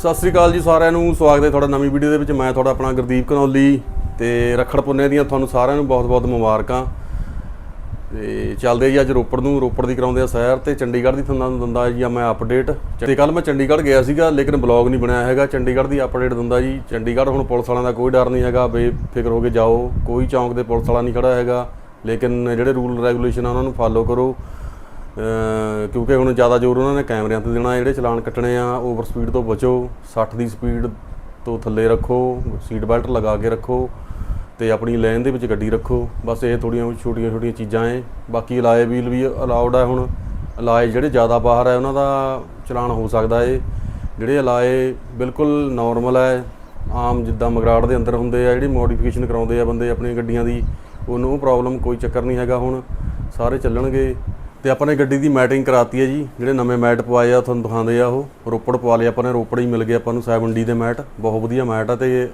ਸਤਿ ਸ੍ਰੀ ਅਕਾਲ ਜੀ ਸਾਰਿਆਂ ਨੂੰ, ਸਵਾਗਤ ਹੈ ਤੁਹਾਡਾ ਨਵੀਂ ਵੀਡੀਓ ਦੇ ਵਿੱਚ। ਮੈਂ ਤੁਹਾਡਾ ਆਪਣਾ ਗੁਰਦੀਪ ਕਨੌਲੀ ਤੇ ਰੱਖੜ ਪੁੰਨੇ ਦੀਆਂ ਤੁਹਾਨੂੰ ਸਾਰਿਆਂ ਨੂੰ ਬਹੁਤ-ਬਹੁਤ ਮੁਬਾਰਕਾਂ। ਤੇ ਚੱਲਦੇ ਜੀ ਅੱਜ ਰੋਪੜ ਨੂੰ, ਰੋਪੜ ਦੀ ਕਰਾਉਂਦੇ ਆ ਸੈਰ ਤੇ ਚੰਡੀਗੜ੍ਹ ਦੀ ਤੁਹਾਨੂੰ ਦਿੰਦਾ ਜੀ ਆ ਮੈਂ ਅਪਡੇਟ ਤੇ ਕੱਲ ਮੈਂ ਚੰਡੀਗੜ੍ਹ ਗਿਆ ਸੀਗਾ, ਲੇਕਿਨ ਬਲੌਗ ਨਹੀਂ ਬਣਾਇਆ ਹੈਗਾ। ਚੰਡੀਗੜ੍ਹ ਦੀ ਅਪਡੇਟ ਦਿੰਦਾ ਜੀ। ਚੰਡੀਗੜ੍ਹ ਹੁਣ ਪੁਲਿਸ ਵਾਲਿਆਂ ਦਾ ਕੋਈ ਡਰ ਨਹੀਂ ਹੈਗਾ, ਬੇਫਿਕਰ ਹੋ ਕੇ ਜਾਓ। ਕੋਈ ਚੌਂਕ ਦੇ ਪੁਲਿਸ ਵਾਲਾ ਨਹੀਂ ਖੜਾ ਹੈਗਾ। ਲੇਕਿਨ ਜਿਹੜੇ ਰੂਲ ਰੈਗੂਲੇਸ਼ਨ ਆ, ਉਹਨਾਂ ਨੂੰ ਫਾਲੋ ਕਰੋ। ਕਿਉਂਕਿ ਹੁਣ ਜ਼ਿਆਦਾ ਜ਼ੋਰ ਉਹਨਾਂ ਨੇ ਕੈਮਰਿਆਂ ਤੇ ਦੇਣਾ, ਜਿਹੜੇ ਚਲਾਨ ਕੱਟਣੇ ਆ ਓਵਰ ਸਪੀਡ ਤੋਂ ਬਚੋ 60 ਦੀ ਸਪੀਡ ਤੋਂ ਥੱਲੇ ਰੱਖੋ ਸੀਟ ਬੈਲਟ ਲਗਾ ਕੇ ਰੱਖੋ ਤੇ ਆਪਣੀ ਲਾਈਨ ਦੇ ਵਿੱਚ ਗੱਡੀ ਰੱਖੋ। ਬਸ ਇਹ ਥੋੜੀਆਂ ਛੋਟੀਆਂ ਛੋਟੀਆਂ ਚੀਜ਼ਾਂ ਐ। ਬਾਕੀ ਅਲਾਏ ਵੀਲ ਵੀ ਅਲਾਉਡ ਹੈ ਹੁਣ। ਅਲਾਏ ਜਿਹੜੇ ਜ਼ਿਆਦਾ ਬਾਹਰ ਹੈ ਉਹਨਾਂ ਦਾ ਚਲਾਨ ਹੋ ਸਕਦਾ ਏ। ਜਿਹੜੇ ਅਲਾਏ ਬਿਲਕੁਲ ਨਾਰਮਲ ਹੈ ਆਮ ਜਿੱਦਾਂ ਮਗਰਾੜ ਦੇ ਅੰਦਰ ਹੁੰਦੇ ਆ, ਜਿਹੜੀ ਮੋਡੀਫਿਕੇਸ਼ਨ ਕਰਾਉਂਦੇ ਆ ਬੰਦੇ ਆਪਣੀਆਂ ਗੱਡੀਆਂ ਦੀ, ਉਹਨੂੰ ਪ੍ਰੋਬਲਮ ਕੋਈ ਚੱਕਰ ਨਹੀਂ ਹੈਗਾ ਹੁਣ। ਸਾਰੇ ਚੱਲਣਗੇ। ਤੇ ਆਪਾਂ ਨੇ ਗੱਡੀ ਦੀ ਮੈਟਿੰਗ ਕਰਾਤੀ ਹੈ ਜੀ, ਜਿਹੜੇ ਨਵੇਂ ਮੈਟ ਪਵਾਏ ਆ, ਤੁਹਾਨੂੰ ਦਿਖਾਉਂਦੇ ਆ ਉਹ। ਰੋਪੜ ਪਵਾ ਲਏ ਆਪਾਂ ਨੇ, ਰੋਪੜ ਹੀ ਮਿਲ ਗਏ ਆਪਾਂ ਨੂੰ 7D ਦੇ ਮੈਟ, ਬਹੁਤ ਵਧੀਆ ਮੈਟ ਆ ਤੇ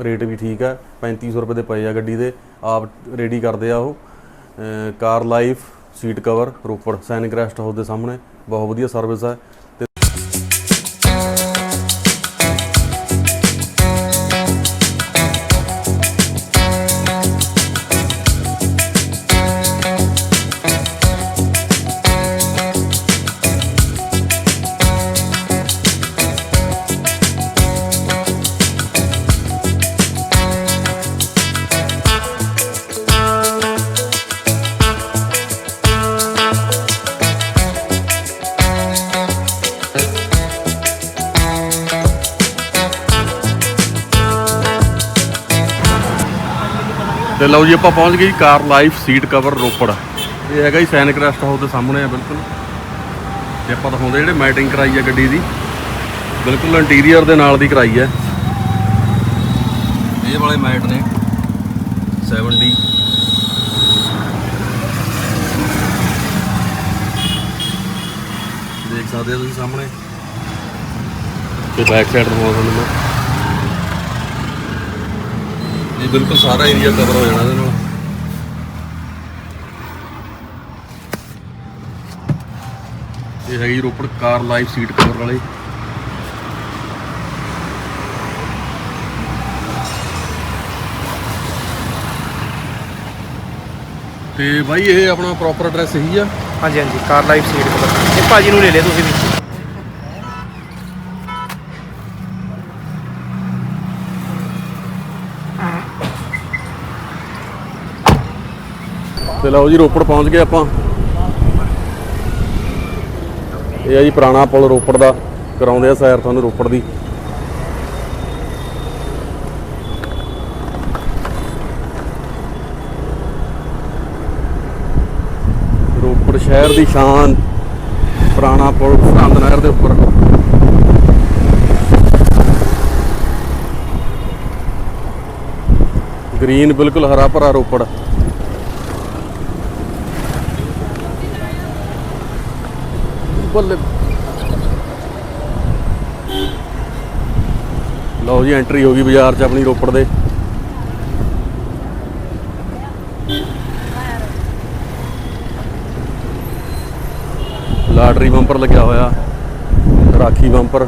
ਰੇਟ ਵੀ ਠੀਕ ਹੈ 3500 ਰੁਪਏ ਦੇ ਪਏ ਆ ਗੱਡੀ ਦੇ, ਆਪ ਰੈਡੀ ਕਰਦੇ ਆ ਉਹ। Car life, seat cover, Ropar Sainik rest house ਦੇ ਸਾਹਮਣੇ, ਬਹੁਤ ਵਧੀਆ ਸਰਵਿਸ ਹੈ ਤੇ ਲਓ ਜੀ, ਆਪਾਂ ਪਹੁੰਚ ਗਏ ਜੀ car life seat cover Ropar. ਇਹ ਹੈਗਾ ਜੀ ਸੈਨਿਕ ਰੈਸਟ ਹਾਊਸ ਦੇ ਸਾਹਮਣੇ ਆ, ਬਿਲਕੁਲ। ਤੇ ਆਪਾਂ ਦਿਖਾਉਂਦੇ ਜਿਹੜੇ ਮੈਟਿੰਗ ਕਰਾਈ ਆ ਗੱਡੀ ਦੀ। ਬਿਲਕੁਲ ਇੰਟੀਰੀਅਰ ਦੇ ਨਾਲ ਦੀ ਕਰਾਈ ਹੈ ਇਹ ਵਾਲੇ ਮੈਟ ਨੇ 7D ਦੇਖ ਸਕਦੇ ਹੋ ਤੁਸੀਂ ਸਾਹਮਣੇ। ਤੇ ਬੈਕ ਸਾਈਡ ਤੋਂ ਤੁਹਾਨੂੰ ਮੈਂ। ਇਹ ਬਿਲਕੁਲ ਸਾਰਾ ਏਰੀਆ ਕਵਰ ਹੋ ਜਾਣਾ ਇਹਦੇ ਨਾਲ ਇਹ ਹੈਗੀ Ropar car live seat cover ਵਾਲੇ। ਤੇ ਬਾਈ, ਇਹ ਆਪਣਾ ਪ੍ਰੋਪਰ ਐਡਰੈਸ ਇਹੀ ਆ? ਹਾਂਜੀ ਹਾਂਜੀ, ਕਾਰ ਲਾਈਫ ਸੀਟ ਕਵਰ ਇਹ ਭਾਜੀ ਨੂੰ ਲੈ ਲਿਆ ਤੁਸੀਂ ਵੀ। ਤੇ ਲਓ ਜੀ ਰੋਪੜ ਪਹੁੰਚ ਗਏ ਆਪਾਂ। ਇਹ ਆ ਜੀ ਪੁਰਾਣਾ ਪੁਲ ਰੋਪੜ ਦਾ, ਕਰਾਉਂਦੇ ਆ ਸੈਰ ਤੁਹਾਨੂੰ ਰੋਪੜ ਦੀ। ਰੋਪੜ ਸ਼ਹਿਰ ਦੀ ਸ਼ਾਨ, ਪੁਰਾਣਾ ਪੁਲ ਸਰਹੰਦ ਨਹਿਰ ਦੇ ਉੱਪਰ। ਗ੍ਰੀਨ ਬਿਲਕੁਲ ਹਰਾ ਭਰਾ ਰੋਪੜ। ਬੱਲੇ ਲਓ ਜੀ ਐਂਟਰੀ ਹੋ ਗਈ ਬਾਜ਼ਾਰ 'ਚ ਆਪਣੀ ਰੋਪੜ ਦੇ। ਲਾਟਰੀ ਬੰਪਰ ਲੱਗਿਆ ਹੋਇਆ, ਰਾਖੀ ਬੰਪਰ।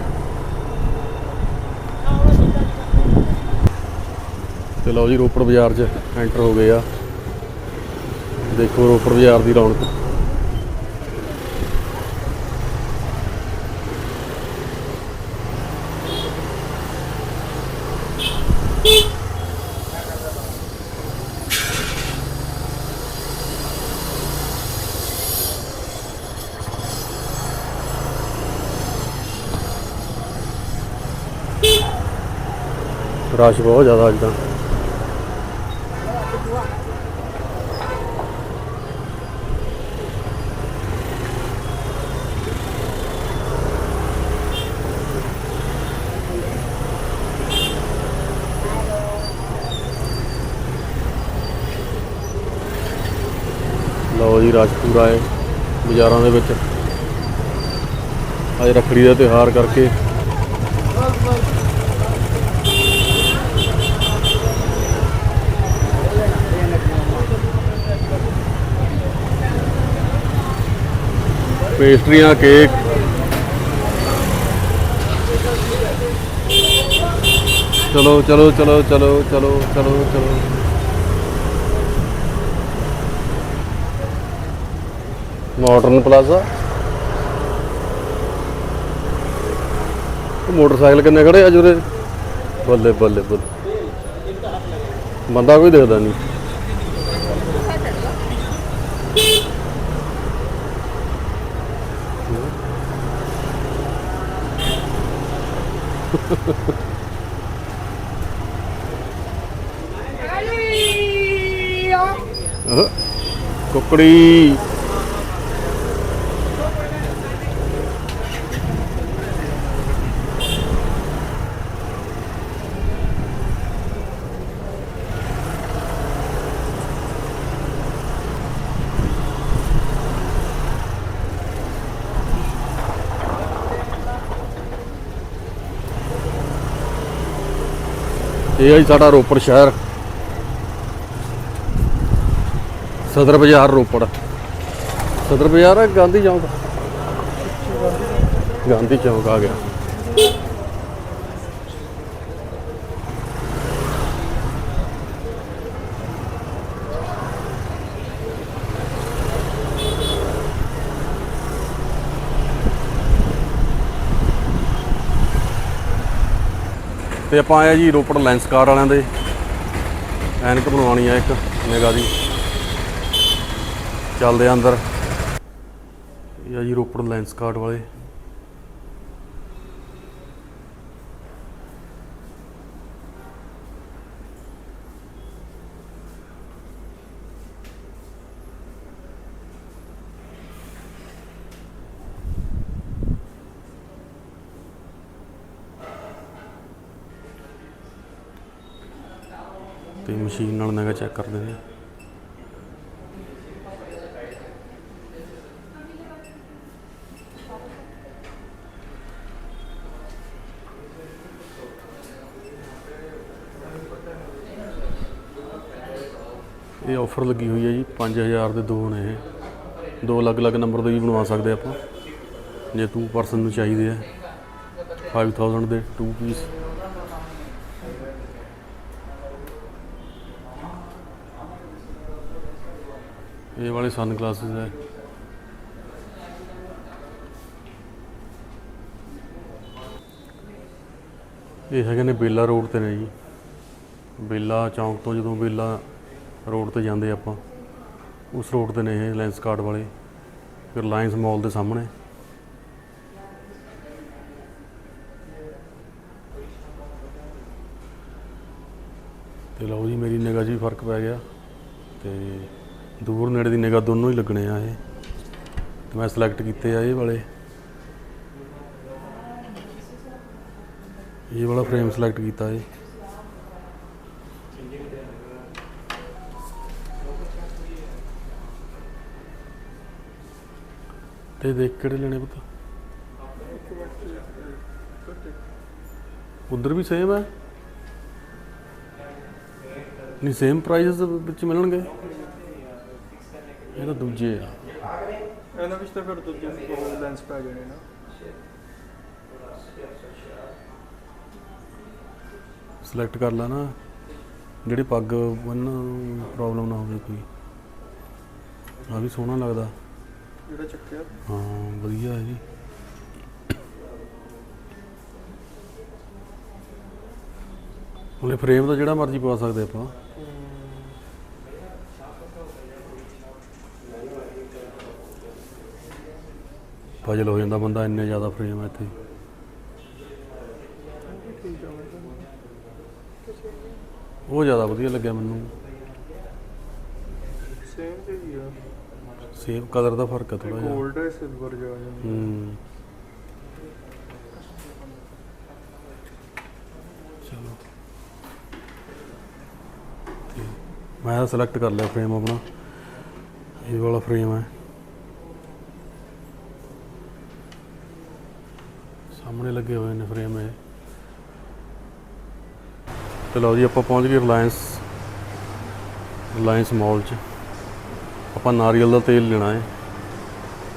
ਤੇ ਲਓ ਜੀ, ਰੋਪੜ ਬਾਜ਼ਾਰ 'ਚ ਐਂਟਰ ਹੋ ਗਏ ਆ। ਦੇਖੋ ਰੋਪੜ ਬਾਜ਼ਾਰ ਦੀ ਰੌਣਕ। ਰਸ਼ ਬਹੁਤ ਜ਼ਿਆਦਾ ਅੱਜ ਤਾਂ ਲਓ ਜੀ, ਰਸ਼ ਪੂਰਾ ਹੈ ਬਾਜ਼ਾਰਾਂ ਦੇ ਵਿੱਚ। ਅੱਜ ਰੱਖੜੀ ਦਾ ਤਿਉਹਾਰ ਕਰਕੇ ਪੇਸਟਰੀਆਂ, ਕੇਕ। ਚਲੋ ਚਲੋ ਚਲੋ ਚਲੋ ਚਲੋ ਚਲੋ ਚਲੋ। Modern plaza. ਮੋਟਰਸਾਈਕਲ ਕਿੰਨੇ ਖੜੇ ਆ ਜੁਰੇ? ਬੱਲੇ ਬੱਲੇ ਬੱਲੇ। ਬੰਦਾ ਕੋਈ ਦੇਖਦਾ ਨਹੀਂ। કોકડી. ਇਹ ਹੈ ਜੀ ਸਾਡਾ ਰੋਪੜ ਸ਼ਹਿਰ। ਸਦਰ ਬਾਜ਼ਾਰ ਰੋਪੜ। ਸਦਰ ਬਾਜ਼ਾਰ ਹੈ ਗਾਂਧੀ ਚੌਂਕ। ਗਾਂਧੀ ਚੌਂਕ ਆ ਗਿਆ। ਤੇ ਆਪਾਂ ਆਏ ਜੀ ਰੋਪੜ ਲੈਂਸ ਕਾਰ ਵਾਲਿਆਂ ਦੇ। ਐਨਕ ਬਣਵਾਉਣੀ ਆ ਇੱਕ ਨਿਗਾ ਦੀ। ਚੱਲਦੇ ਆ ਅੰਦਰ। ਇਹ ਆ ਜੀ ਰੋਪੜ ਲੈਂਸ ਕਾਰਡ ਵਾਲੇ ਤੇ ਮਸ਼ੀਨ ਨਾਲ ਨਿਗਾ ਚੈੱਕ ਕਰਦੇ ਨੇ ਇਹ ਆਫਰ ਲੱਗੀ ਹੋਈ ਹੈ ਜੀ 5000 ਦੇ ਦੋ ਨੇ ਇਹ। ਦੋ ਅਲੱਗ-ਅਲੱਗ ਨੰਬਰ ਦੇ ਵੀ ਬਣਵਾ ਸਕਦੇ ਆਪਾਂ। ਜੇ 2 ਪਰਸਨ ਨੂੰ ਚਾਹੀਦੇ ਆ 5000 ਦੇ 2 ਪੀਸ ਵਾਲੇ ਸਨ ਗਲਾਸਿਸ ਹੈ। ਇਹ ਹੈਗੇ ਨੇ ਬੇਲਾ ਰੋਡ ਤੇ ਨੇ ਜੀ। ਬੇਲਾ ਚੌਂਕ ਤੋਂ ਜਦੋਂ ਬੇਲਾ ਰੋਡ ਤੇ ਜਾਂਦੇ ਆਪਾਂ, ਉਸ ਰੋਡ ਤੇ ਨੇ ਇਹ ਲੈਂਸ ਕਾਰਡ ਵਾਲੇ। ਰਿਲਾਇੰਸ ਮਾਲ ਦੇ ਸਾਹਮਣੇ। ਤੇ ਲਓ ਜੀ, ਮੇਰੀ ਨਿਗਾਹ 'ਚ ਵੀ ਫ਼ਰਕ ਪੈ ਗਿਆ। ਤੇ ਦੂਰ ਨੇੜੇ ਦੀ ਨਿਗਾਹ ਦੋਨੋਂ ਹੀ ਲੱਗਣੇ ਆ ਇਹ। ਤੇ ਮੈਂ ਸਿਲੈਕਟ ਕੀਤੇ ਆ ਇਹ ਵਾਲੇ। ਇਹ ਵਾਲਾ ਫਰੇਮ ਸਿਲੈਕਟ ਕੀਤਾ ਇਹ। ਤੇ ਦੇਖ ਕਿਹੜੇ ਲੈਣੇ ਪਤਾ? ਉਧਰ ਵੀ ਸੇਮ ਹੈ ਨਹੀਂ ਸੇਮ ਪ੍ਰਾਈਸ ਵਿੱਚ ਮਿਲਣਗੇ। ਇਹ ਤਾਂ ਦੂਜੇ ਆ। ਇਹਨਾਂ ਵਿੱਚ ਤਾਂ ਫਿਰ ਦੂਜੇ ਦੋ ਲੈਂਸ ਪੈ ਜਾਣੇ ਨਾ ਸਿਲੈਕਟ ਕਰ ਲਾ ਨਾ। ਜਿਹੜੀ ਪੱਗ ਬੰਨ੍ਹਣ ਨੂੰ ਪ੍ਰੋਬਲਮ ਨਾ ਹੋਵੇ ਕੋਈ। ਆ ਵੀ ਸੋਹਣਾ ਲੱਗਦਾ। ਜਿਹੜਾ ਚੱਕਿਆ। ਹਾਂ ਵਧੀਆ ਹੈ ਜੀ। ਉਹਨੇ ਫਰੇਮ ਤਾਂ ਜਿਹੜਾ ਮਰਜ਼ੀ ਪਵਾ ਸਕਦੇ ਆਪਾਂ। ਫਜਲ ਹੋ ਜਾਂਦਾ ਬੰਦਾ ਇੰਨੇ ਜ਼ਿਆਦਾ ਫਰੇਮ ਹੈ ਇੱਥੇ। ਉਹ ਜ਼ਿਆਦਾ ਵਧੀਆ ਲੱਗਿਆ ਮੈਨੂੰ। ਸੇਮ ਤੇ ਹੀ ਆ। ਸੇਮ ਕਲਰ ਦਾ ਫ਼ਰਕ ਹੈ ਥੋੜਾ ਜਿਹਾ। 골ਡ ਹੈ ਸਿਲਵਰ ਜਿਹਾ ਹੂੰ। ਚਲੋ। ਮੈਂ ਸਿਲੈਕਟ ਕਰ ਲਿਆ ਫਰੇਮ ਆਪਣਾ। ਇਹ ਵਾਲਾ ਫਰੇਮ ਹੈ ਸਾਹਮਣੇ ਲੱਗੇ ਹੋਏ ਨੇ ਫਰੇਮ ਇਹ। ਤੇ ਲਓ ਜੀ, ਆਪਾਂ ਪਹੁੰਚ ਗਏ ਰਿਲਾਇੰਸ ਰਿਲਾਇੰਸ ਮਾਲ 'ਚ। ਆਪਾਂ ਨਾਰੀਅਲ ਦਾ ਤੇਲ ਲੈਣਾ ਹੈ,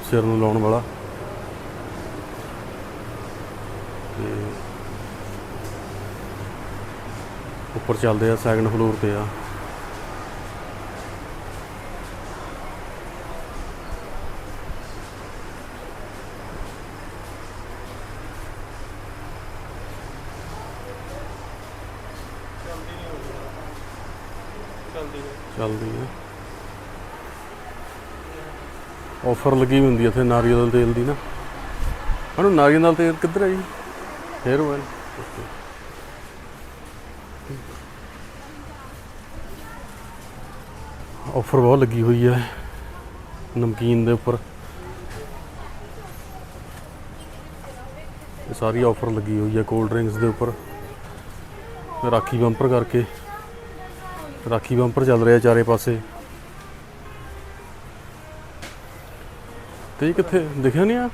ਸਿਰ ਨੂੰ ਲਾਉਣ ਵਾਲਾ। ਤੇ ਉੱਪਰ ਚੱਲਦੇ ਆ ਸੈਕੰਡ ਫਲੋਰ ਤੇ ਆ। ਆਫਰ ਲੱਗੀ ਹੋਈ ਹੁੰਦੀ ਆ ਇੱਥੇ ਨਾਰੀਅਲ ਤੇਲ ਦੀ ਨਾ। ਹਣੂ, ਨਾਰੀਅਲ ਦਾ ਤੇਲ ਕਿੱਧਰ ਹੈ ਜੀ? ਹੇਅਰ ਆਇਲ ਆਫਰ ਬਹੁਤ ਲੱਗੀ ਹੋਈ ਹੈ ਨਮਕੀਨ ਦੇ ਉੱਪਰ। ਇਹ ਸਾਰੀ ਆਫਰ ਲੱਗੀ ਹੋਈ ਹੈ ਕੋਲਡ ਡਰਿੰਕਸ ਦੇ ਉੱਪਰ। ਰਾਖੀ ਬੰਪਰ ਕਰਕੇ। ਰਾਖੀ ਬੰਪਰ ਚੱਲ ਰਿਹਾ ਚਾਰੇ ਪਾਸੇ। ਤੇ ਇਹ ਕਿੱਥੇ ਦਿਖਿਆ ਨਹੀਂ ਆ?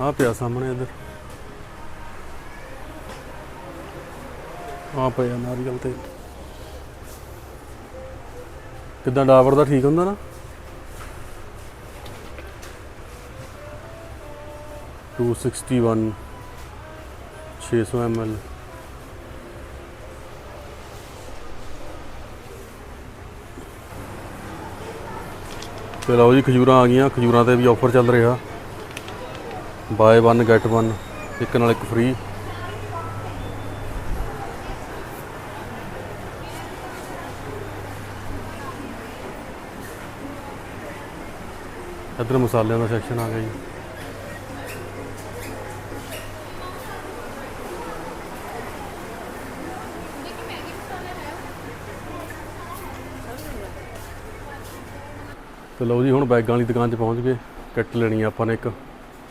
ਆ ਪਿਆ ਸਾਹਮਣੇ ਇੱਧਰ। ਆ ਪਿਆ ਨਾਰੀਅਲ ਤੇ। ਕਿਦਾਂ ਡਾਬਰ ਦਾ ਠੀਕ ਹੁੰਦਾ ਨਾ? ਟੂ ਸਿਕਸਟੀ ਵਨ 600 ml ਤੇ ਲਓ ਜੀ ਖਜੂਰਾਂ ਆ ਗਈਆਂ। ਖਜੂਰਾਂ ਤੇ ਵੀ ਆਫਰ ਚੱਲ ਰਿਹਾ। ਬਾਏ 1 ਗੈਟ 1 ਇੱਕ ਨਾਲ ਇੱਕ ਫ੍ਰੀ ਇੱਧਰ ਮਸਾਲਿਆਂ ਦਾ ਸੈਕਸ਼ਨ ਆ ਗਿਆ ਜੀ। ਤੇ ਲਓ ਜੀ, ਹੁਣ ਬੈਗਾਂ ਵਾਲੀ ਦੁਕਾਨ 'ਚ ਪਹੁੰਚ ਗਏ। ਕਿੱਟ ਲੈਣੀ ਆ ਆਪਾਂ ਨੇ ਇੱਕ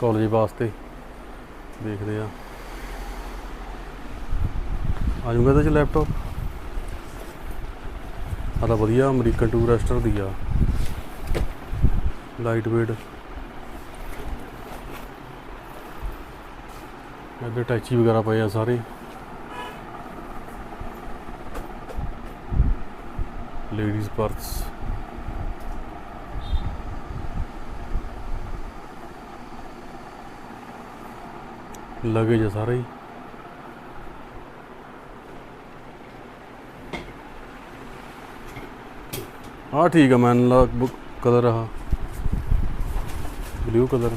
ਕਾਲਜ ਵਾਸਤੇ। ਦੇਖਦੇ ਆ। ਆ ਜਾਊਗਾ ਇਹਦੇ 'ਚ ਲੈਪਟਾਪ ਆ ਤਾਂ ਵਧੀਆ, ਅਮਰੀਕਨ ਟੂਰਿਸਟਰ ਦੀ ਆ। ਲਾਈਟ ਵੇਟ ਇੱਧਰ ਟੈਚੀ ਵਗੈਰਾ ਪਏ ਆ ਸਾਰੇ। ਲੇਡੀਜ਼ ਪਰਸ ਲਗੇਜ ਆ ਸਾਰਾ ਹੀ। ਹਾਂ ਠੀਕ ਆ ਮੈਨ ਲਾ ਬੁੱਕ ਕਲਰ ਆ ਬਲੂ ਕਲਰ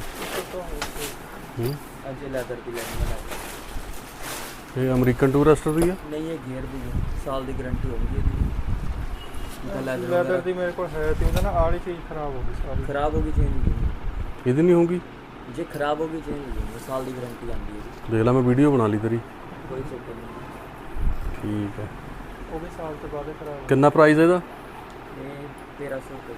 ਹੂੰ। ਅੱਜ ਲੈਦਰ ਦੀ ਲੈਣੀ ਹੈ leather। ਇਹ ਅਮਰੀਕਨ ਟੂਰਿਸਟਰ ਦੀ ਆ? ਨਹੀਂ ਇਹ ਗੇਅਰ ਦੀ ਹੈ ਸਾਲ ਦੀ ਗਾਰੰਟੀ ਹੋਊਗੀ ਇਹਦੀ। ਲੈਦਰ ਦੀ ਮੇਰੇ ਕੋਲ ਹੈ ਤੇ ਉਹਦਾ ਨਾ ਆਲੀ ਚੀਜ਼ ਖਰਾਬ ਹੋ ਗਈ ਸਾਰੀ। ਖਰਾਬ ਹੋ ਗਈ ਚੇਂਜ ਹੋ ਇਹਦੀ ਨਹੀਂ ਹੋਊਗੀ? ਜੇ ਖਰਾਬ ਹੋ ਗਈ ਚੇਂਜ ਹੋ ਜਾਊਗੀ ਸਾਲ ਦੀ ਗਾਰੰਟੀ ਆਉਂਦੀ ਹੈ। ਦੇਖ ਲਾ ਮੈਂ ਵੀਡੀਓ ਬਣਾ ਲਈ ਤੇਰੀ। ਕੋਈ ਚੱਕਰ ਨਹੀਂ। ਠੀਕ ਹੈ। ਉਹ ਵੀ ਸਾਲ ਤੋਂ ਬਾਅਦ ਹੀ ਖਰਾਬ ਹੋ ਕਿੰਨਾ ਪ੍ਰਾਈਸ ਇਹਦਾ? ਇਹ 1300 ਰੁਪਏ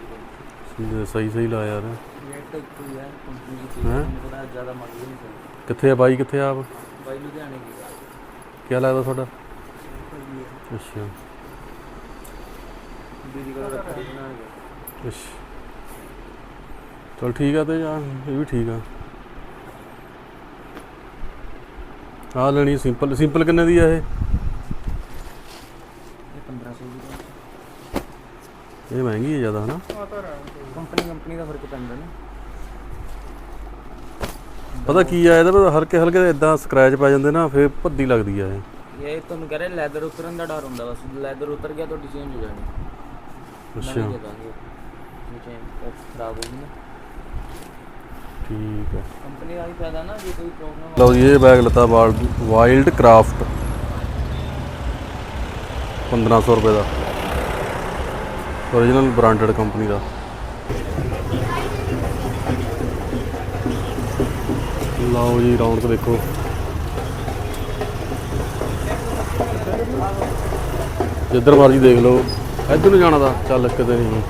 ਦੀ ਹੈ ਸਹੀ ਸਹੀ ਲਾ ਯਾਰ ਰੇਟ ਤਾਂ ਇੱਕੋ ਹੀ ਹੈ ਕੰਪਨੀ ਦੀ ਚੀਜ਼ ਹੈਂ? ਥੋੜਾ ਜ਼ਿਆਦਾ ਮੰਗ ਵੀ ਨਹੀਂ ਸਕਦੀ। ਕਿੱਥੇ ਆ ਬਾਈ ਕਿੱਥੇ ਆ ਆਪ? ਬਾਈ ਲੁਧਿਆਣੇ ਦੀ ਹੈ ਕੀ ਲੱਗਦਾ ਤੁਹਾਡਾ? ਹੈ ਅੱਛਾ। ਦੀਦੀ ਕੋਲ ਬਣਾਉਣਗੇ ਅੱਛਾ। ਚਲ ਠੀਕ ਆ ਤੇ ਯਾਰ ਇਹ ਵੀ ਠੀਕ ਆ। ਆ ਲੈਣੀ ਸਿੰਪਲ ਸਿੰਪਲ ਕਿੰਨੇ ਦੀ ਆ ਇਹ? ਇਹ 1500 ਦੀ ਇਹ ਮਹਿੰਗੀ ਹੈ ਜ਼ਿਆਦਾ ਹਨਾ? ਤਾਂ। ਕੰਪਨੀ ਕੰਪਨੀ ਦਾ ਫ਼ਰਕ ਪੈਂਦਾ ਨਾ। ਪਤਾ ਕੀ ਆ ਇਹਦਾ ਹਲਕੇ ਹਲਕੇ ਇਦਾਂ ਸਕ੍ਰੈਚ ਪੈ ਜਾਂਦੇ ਨਾ ਫੇਰ ਭੱਦੀ ਲੱਗਦੀ ਆ ਇਹ। ਇਹ ਤੁਹਾਨੂੰ ਕਹ ਰਿਹਾ ਲੈਦਰ ਉਤਰਨ ਦਾ ਡਰ ਹੁੰਦਾ ਬਸ। ਲੈਦਰ ਉਤਰ ਗਿਆ ਤੁਹਾਡੀ ਚੇਂਜ ਹੋ ਜਾਣੀ। ਅੱਛਾ। ਖਰਾਬ ਹੋ ਗਈ ਨਾ। ਠੀਕ ਹੈ। ਕੰਪਨੀ ਦਾ ਫਾਇਦਾ ਨਾ ਜੇ ਕੋਈ ਪ੍ਰੋਬਲਮ ਲਓ ਜੀ ਇਹ ਬੈਗ ਲੱਤਾ ਵਾਈਲਡ ਕਰਾਫਟ 1500 ਰੁਪਏ ਦਾ। ਓਰੀਜਨਲ ਬ੍ਰਾਂਡਡ ਕੰਪਨੀ ਦਾ। ਲਓ ਜੀ ਰੌਣਕ ਦੇਖੋ। ਜਿੱਧਰ ਮਰਜ਼ੀ ਦੇਖ ਲਓ। ਇੱਧਰ ਨੂੰ ਜਾਣਾ ਦਾ ਚੱਲ ਕਿਤੇ ਨਹੀਂ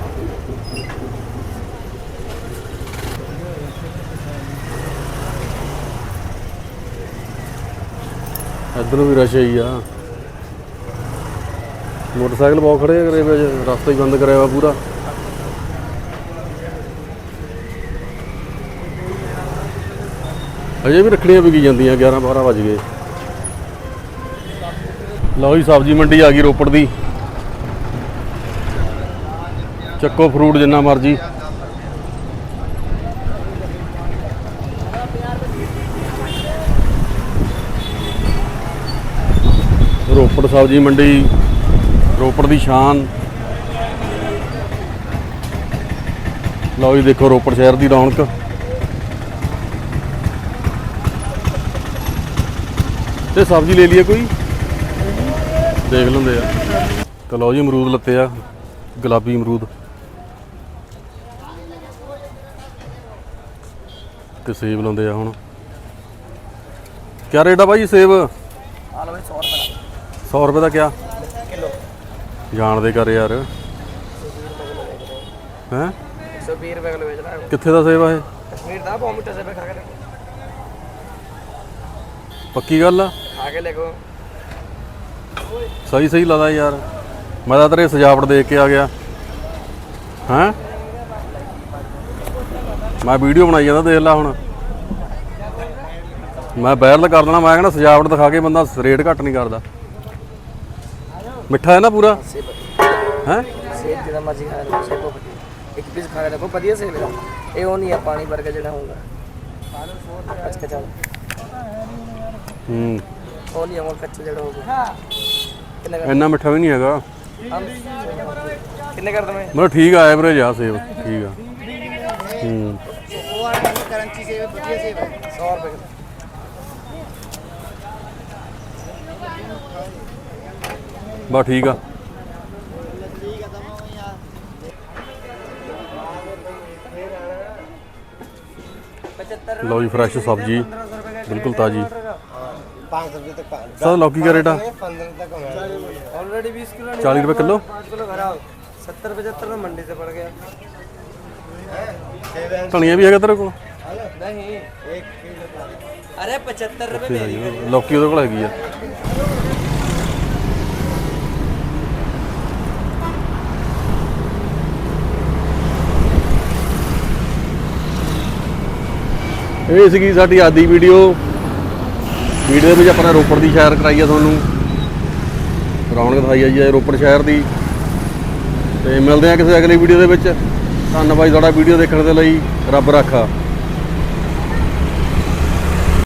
ਇੱਧਰ ਨੂੰ ਵੀ ਰਸ਼ ਹੀ ਆ ਮੋਟਰਸਾਈਕਲ ਬਹੁਤ ਖੜੇ ਕਰੇ ਵੇ ਰਸਤਾ ਹੀ ਬੰਦ ਕਰਿਆ ਵਾ ਪੂਰਾ। ਅਜੇ ਵੀ ਰੱਖੜੀਆਂ ਵਿਕੀ ਜਾਂਦੀਆਂ 11 12 ਵਜ ਗਏ। ਲਓ ਜੀ, ਸਬਜ਼ੀ ਮੰਡੀ ਆ ਗਈ ਰੋਪੜ ਦੀ। ਚੱਕੋ ਫਰੂਟ ਜਿੰਨਾ ਮਰਜ਼ੀ। ਰੋਪੜ ਸਬਜ਼ੀ ਮੰਡੀ, ਰੋਪੜ ਦੀ ਸ਼ਾਨ। ਲਓ ਜੀ, ਦੇਖੋ ਰੋਪੜ ਸ਼ਹਿਰ ਦੀ ਰੌਣਕ। ਤੇ ਸਬਜ਼ੀ ਲੈ ਲਈਏ ਕੋਈ? ਦੇਖ ਲੈਂਦੇ ਆ। ਤੇ ਲਓ ਜੀ, ਅਮਰੂਦ ਲੱਤੇ ਆ, ਗੁਲਾਬੀ ਅਮਰੂਦ। ਤੇ ਸੇਬ ਲਾਉਂਦੇ ਆ ਹੁਣ। ਕਿਆ ਰੇਟ ਆ ਭਾਈ ਸੇਬ? ਆ ਲਓ 100 ਰੁਪਏ। ਸੌ ਰੁਪਏ ਦਾ ਕਿਆ? ਕਿਲੋ। ਜਾਣਦੇ ਕਰ ਯਾਰ। ਹੈ? 120 ਰੁਪਏ ਵੇਚ ਰਹਾ ਕਿੱਥੇ ਦਾ ਸੇਵਾ ਇਹ? ਕਸ਼ਮੀਰ ਦਾ ਬਹੁਤ ਮਿੱਠਾ ਸੇਵਾ ਖਾ ਕੇ ਪੱਕੀ ਗੱਲ ਆ? ਖਾ ਕੇ ਲਿਖੋ ਸਹੀ ਸਹੀ ਲੱਗਦਾ ਯਾਰ। ਮੈਂ ਤਾਂ ਤੇਰੇ ਸਜਾਵਟ ਦੇਖ ਕੇ ਆ ਗਿਆ। ਹੈ? ਮੈਂ ਵੀਡੀਓ ਬਣਾਈ ਜਾਂਦਾ ਦੇਖ ਲੈ ਹੁਣ। ਮੈਂ ਵਾਇਰਲ ਕਰ ਦੇਣਾ ਮੈਂ ਕਹਿੰਦਾ ਸਜਾਵਟ ਦਿਖਾ ਕੇ ਬੰਦਾ ਰੇਟ ਘੱਟ ਨਹੀਂ ਕਰਦਾ। ਮਿੱਠਾ ਹੈ ਨਾ ਪੂਰਾ ਹੈ सेब जितना मर्जी खा लो सेब को एक पीस खा के देखो बढ़िया सेब है ये वो नहीं है पानी भर के जड़ा होगा अच्छा चल ਹੂੰ वो नहीं होगा कच्चा जड़ा होगा कितने कर ਇੰਨਾ ਮਿੱਠਾ ਵੀ ਨਹੀਂ ਹੈਗਾ हम कितने कर दो मैं ਮਤਲਬ ਠੀਕ ਆ ਐਵਰੇਜ ਆ ਸੇਬ ਠੀਕ ਆ ਹੂੰ ਬਸ ਠੀਕ ਆ पचहत्तर ਲਓ ਜੀ ਫਰੈਸ਼ ਸਬਜ਼ੀ ਬਿਲਕੁਲ ਤਾਜੀ 500 ਲੌਕੀ ਦਾ ਰੇਟ ਆ ऑलरेडी बीस किलो 40 ਰੁਪਏ ਕਿਲੋ पाँच किलो भरा सत्तर पचहत्तर में मंडी से पड़ गया ਧਨੀਆ ਵੀ ਹੈਗਾ ਤੇਰੇ ਕੋਲ नहीं अरे पचहत्तर रुपये मेरी ਲੌਕੀ ਉਹਦੇ ਕੋਲ ਹੈਗੀ ਆ ਇਹ ਸੀਗੀ ਸਾਡੀ ਆਦੀ ਵੀਡੀਓ। ਵੀਡੀਓ ਵਿੱਚ ਆਪਾਂ ਨੇ ਰੋਪੜ ਦੀ ਸ਼ਹਿਰ ਕਰਾਈ ਆ ਤੁਹਾਨੂੰ। ਰੌਣਕ ਦਿਖਾਈ ਆਈ ਹੈ ਰੋਪੜ ਸ਼ਹਿਰ ਦੀ। ਤੇ ਮਿਲਦੇ ਆ ਕਿਸੇ ਅਗਲੀ ਵੀਡੀਓ ਦੇ ਵਿੱਚ। ਧੰਨਵਾਦ ਤੁਹਾਡਾ ਵੀਡੀਓ ਦੇਖਣ ਦੇ ਲਈ। ਰੱਬ ਰਾਖਾ।